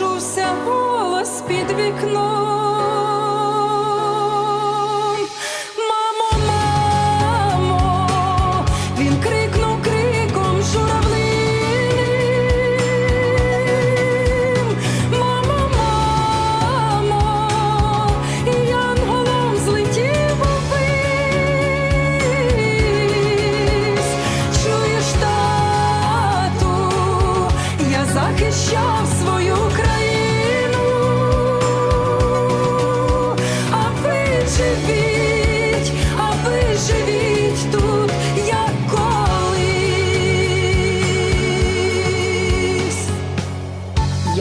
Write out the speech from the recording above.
почувся голос під вікном.